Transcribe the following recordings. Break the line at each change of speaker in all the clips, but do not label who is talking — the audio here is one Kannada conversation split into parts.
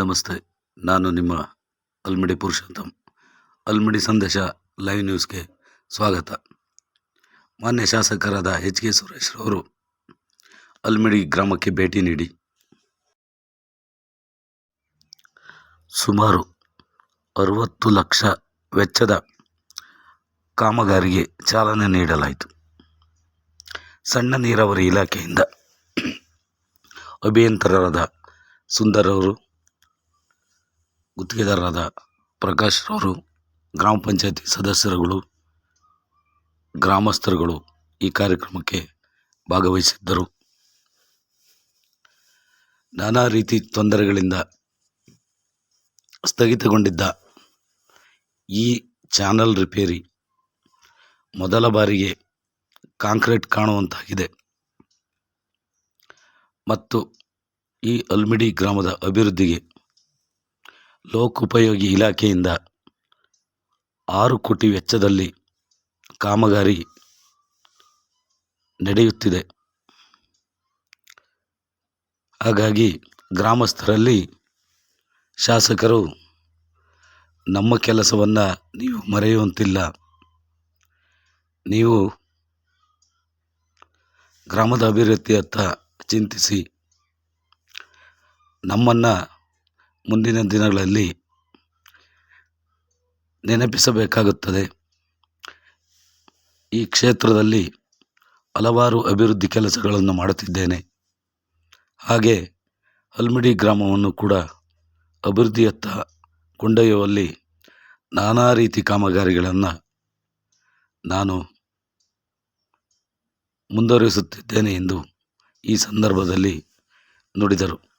ನಮಸ್ತೆ, ನಾನು ನಿಮ್ಮ ಅಲ್ಮಡಿ ಪುರುಷೋತ್ತಮ್. ಅಲ್ಮಿಡಿ ಸಂದೇಶ, ಲೈವ್ ನ್ಯೂಸ್ಗೆ ಸ್ವಾಗತ. ಮಾನ್ಯ ಶಾಸಕರಾದ ಎಚ್ ಕೆ ಸುರೇಶ್ರವರು ಅಲ್ಮಡಿ ಗ್ರಾಮಕ್ಕೆ ಭೇಟಿ ನೀಡಿ. ಸುಮಾರು ಅರವತ್ತು ಲಕ್ಷ ವೆಚ್ಚದ ಕಾಮಗಾರಿಗೆ ಚಾಲನೆ ನೀಡಲಾಯಿತು. ಸಣ್ಣ ನೀರಾವರಿ ಇಲಾಖೆಯಿಂದ ಅಭಿಯಂತರರಾದ ಸುಂದರ್ ಅವರು ಗುತ್ತಿಗೆದಾರರಾದ ಪ್ರಕಾಶ್ ಅವರು ಗ್ರಾಮ ಪಂಚಾಯತಿ ಸದಸ್ಯರುಗಳು, ಗ್ರಾಮಸ್ಥರುಗಳು ಈ ಕಾರ್ಯಕ್ರಮಕ್ಕೆ ಭಾಗವಹಿಸಿದ್ದರು. ನಾನಾ ರೀತಿ ತೊಂದರೆಗಳಿಂದ ಸ್ಥಗಿತಗೊಂಡಿದ್ದ ಈ ಚಾನಲ್ ರಿಪೇರಿ ಮೊದಲ ಬಾರಿಗೆ ಕಾಂಕ್ರೀಟ್ ಕಾಣುವಂತಾಗಿದೆ. ಮತ್ತು ಈ ಅಲ್ಮಿಡಿ ಗ್ರಾಮದ ಅಭಿವೃದ್ಧಿಗೆ ಲೋಕೋಪಯೋಗಿ ಇಲಾಖೆಯಿಂದ ಆರು ಕೋಟಿ ವೆಚ್ಚದಲ್ಲಿ ಕಾಮಗಾರಿ ನಡೆಯುತ್ತಿದೆ. ಹಾಗಾಗಿ ಗ್ರಾಮಸ್ಥರಲ್ಲಿ ಶಾಸಕರು, ನಮ್ಮ ಕೆಲಸವನ್ನು ನೀವು ಮರೆಯುವಂತಿಲ್ಲ. ನೀವು ಗ್ರಾಮದ ಅಭಿವೃದ್ಧಿಯತ್ತ ಚಿಂತಿಸಿ. ನಮ್ಮನ್ನು ಮುಂದಿನ ದಿನಗಳಲ್ಲಿ ನೆನಪಿಸಬೇಕಾಗುತ್ತದೆ. ಈ ಕ್ಷೇತ್ರದಲ್ಲಿ ಹಲವಾರು ಅಭಿವೃದ್ಧಿ ಕೆಲಸಗಳನ್ನು ಮಾಡುತ್ತಿದ್ದೇನೆ. ಹಾಗೆ ಹಲ್ಮಿಡಿ ಗ್ರಾಮವನ್ನು ಕೂಡ ಅಭಿವೃದ್ಧಿಯತ್ತ ಕೊಂಡೊಯ್ಯುವಲ್ಲಿ ನಾನಾ ರೀತಿ ಕಾಮಗಾರಿಗಳನ್ನು ನಾನು ಮುಂದುವರಿಸುತ್ತಿದ್ದೇನೆ ಎಂದು ಈ ಸಂದರ್ಭದಲ್ಲಿ ನುಡಿದರು.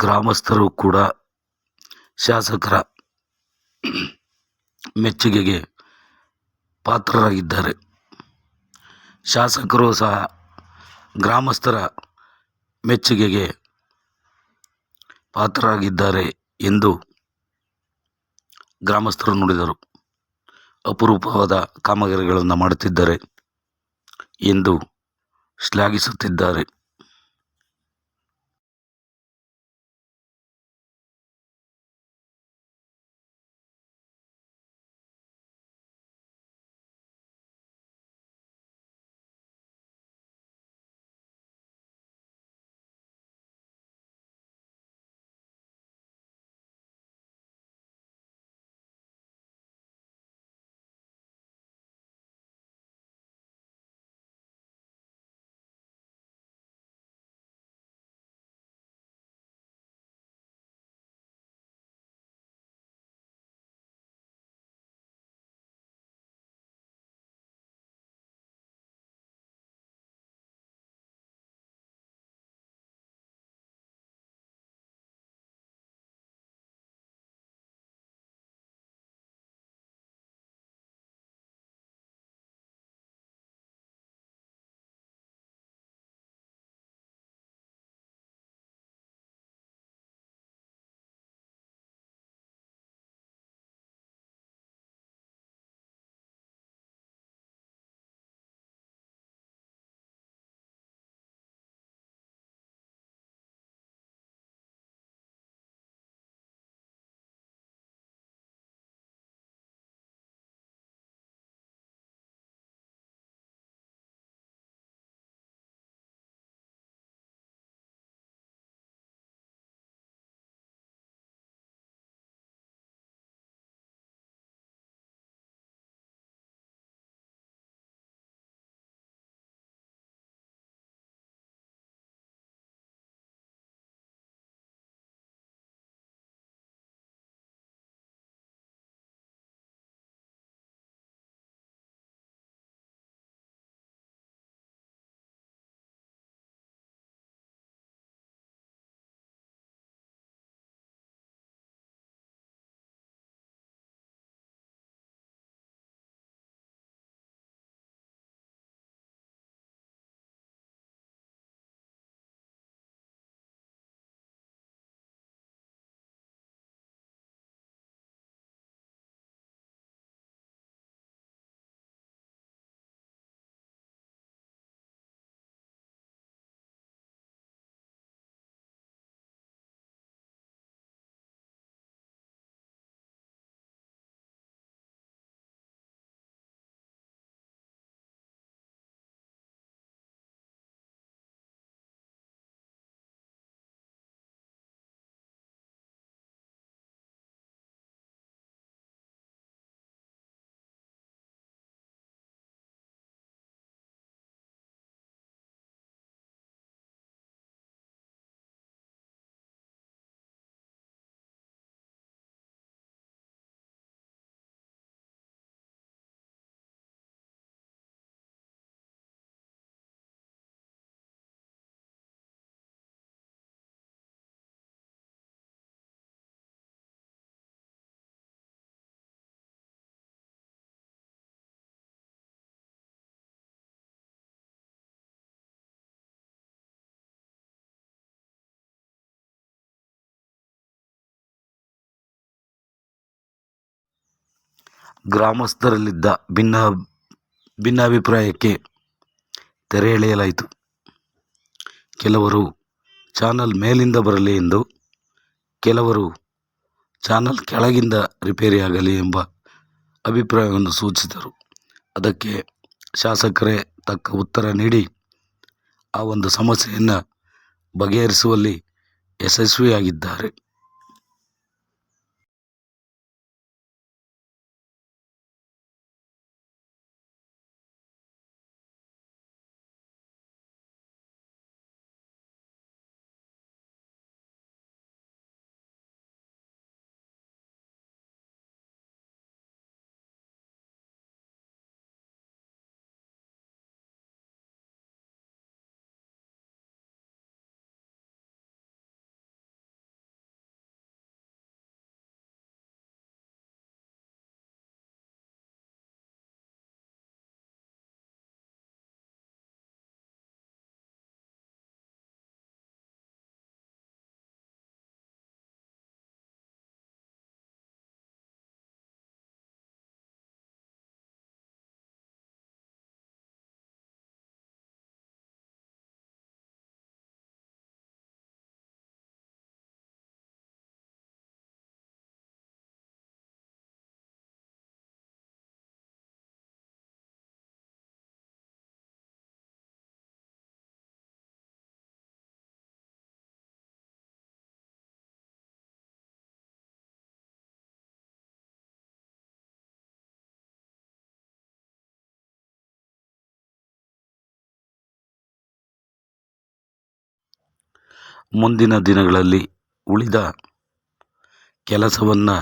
ಗ್ರಾಮಸ್ಥರು ಕೂಡ ಶಾಸಕರ ಮೆಚ್ಚುಗೆಗೆ ಪಾತ್ರರಾಗಿದ್ದಾರೆ. ಶಾಸಕರು ಸಹ ಗ್ರಾಮಸ್ಥರ ಮೆಚ್ಚುಗೆಗೆ ಪಾತ್ರರಾಗಿದ್ದಾರೆ ಎಂದು ಗ್ರಾಮಸ್ಥರು ನುಡಿದರು. ಅಪರೂಪವಾದ ಕಾಮಗಾರಿಗಳನ್ನು ಮಾಡುತ್ತಿದ್ದಾರೆ ಎಂದು ಶ್ಲಾಘಿಸುತ್ತಿದ್ದಾರೆ. ಗ್ರಾಮಸ್ಥರಲ್ಲಿದ್ದ ಭಿನ್ನ, ಭಿನ್ನಾಭಿಪ್ರಾಯಕ್ಕೆ ತೆರೆ ಎಳೆಯಲಾಯಿತು ಕೆಲವರು ಚಾನಲ್ ಮೇಲಿಂದ ಬರಲಿ ಎಂದು, ಕೆಲವರು ಚಾನಲ್ ಕೆಳಗಿಂದ ರಿಪೇರಿಯಾಗಲಿ ಎಂಬ ಅಭಿಪ್ರಾಯವನ್ನು ಸೂಚಿಸಿದರು. ಅದಕ್ಕೆ ಶಾಸಕರೇ ತಕ್ಕ ಉತ್ತರ ನೀಡಿ, ಆ ಒಂದು ಸಮಸ್ಯೆಯನ್ನು ಬಗೆಹರಿಸುವಲ್ಲಿ ಯಶಸ್ವಿಯಾಗಿದ್ದಾರೆ. ಮುಂದಿನ ದಿನಗಳಲ್ಲಿ ಉಳಿದ ಕೆಲಸವನ್ನು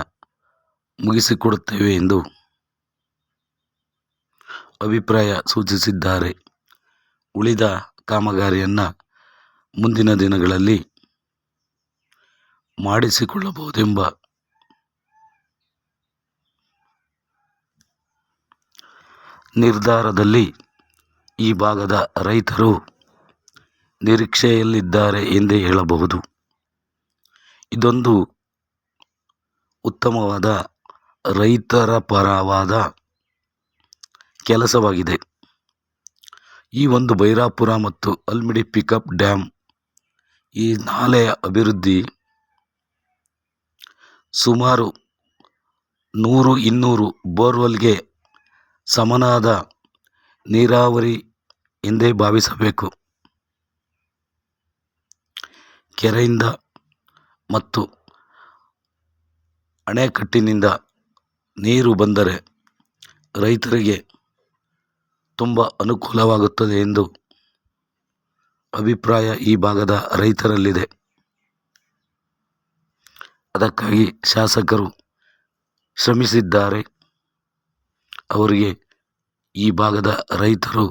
ಮುಗಿಸಿಕೊಡುತ್ತೇವೆ ಎಂದು ಅಭಿಪ್ರಾಯ ಸೂಚಿಸಿದ್ದಾರೆ. ಉಳಿದ ಕಾಮಗಾರಿಯನ್ನು ಮುಂದಿನ ದಿನಗಳಲ್ಲಿ ಮಾಡಿಸಿಕೊಳ್ಳಬಹುದೆಂಬ ನಿರ್ಧಾರದಲ್ಲಿ ಈ ಭಾಗದ ರೈತರು ನಿರೀಕ್ಷೆಯಲ್ಲಿದ್ದಾರೆ ಎಂದೇ ಹೇಳಬಹುದು. ಇದೊಂದು ಉತ್ತಮವಾದ ರೈತರ ಪರವಾದ ಕೆಲಸವಾಗಿದೆ. ಈ ಒಂದು ಬೈರಾಪುರ ಮತ್ತು ಅಲ್ಮಿಡಿ ಪಿಕಪ್ ಡ್ಯಾಮ್ ಈ ನಾಲೆಯ ಅಭಿವೃದ್ಧಿ ಸುಮಾರು ನೂರು ಇನ್ನೂರು ಬೋರ್ವೆಲ್ಗೆ ಸಮನಾದ ನೀರಾವರಿ ಎಂದೇ ಭಾವಿಸಬೇಕು. ಕೆರೆಯಿಂದ ಮತ್ತು ಅಣೆಕಟ್ಟಿನಿಂದ ನೀರು ಬಂದರೆ ರೈತರಿಗೆ ತುಂಬ ಅನುಕೂಲವಾಗುತ್ತದೆ ಎಂದು ಅಭಿಪ್ರಾಯ ಈ ಭಾಗದ ರೈತರಲ್ಲಿದೆ. ಅದಕ್ಕಾಗಿ ಶಾಸಕರು ಶ್ರಮಿಸಿದ್ದಾರೆ. ಅವರಿಗೆ ಈ ಭಾಗದ ರೈತರು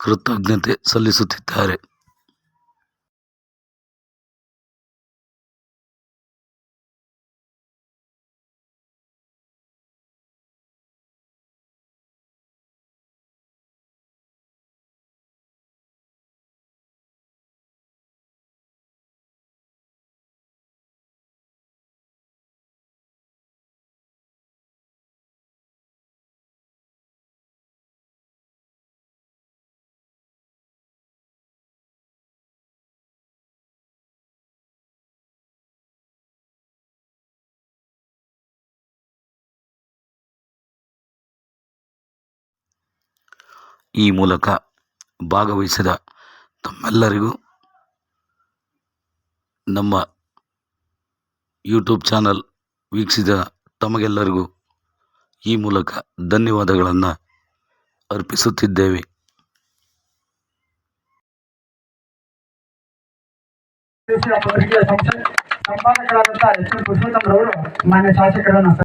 ಕೃತಜ್ಞತೆ ಸಲ್ಲಿಸುತ್ತಿದ್ದಾರೆ. ಈ ಮೂಲಕ ಭಾಗವಹಿಸಿದ ತಮ್ಮೆಲ್ಲರಿಗೂ ನಮ್ಮ ಯೂಟ್ಯೂಬ್ ಚಾನಲ್ ವೀಕ್ಷಿಸಿದ ತಮಗೆಲ್ಲರಿಗೂ ಈ ಮೂಲಕ ಧನ್ಯವಾದಗಳನ್ನು ಅರ್ಪಿಸುತ್ತಿದ್ದೇವೆ.
ಸಂಪಾದಕರಾದಂತಹ ಎಸ್ ಪುರುಷೋತ್ತಮರವರು ಮಾನ್ಯ ಶಾಸಕರನ್ನು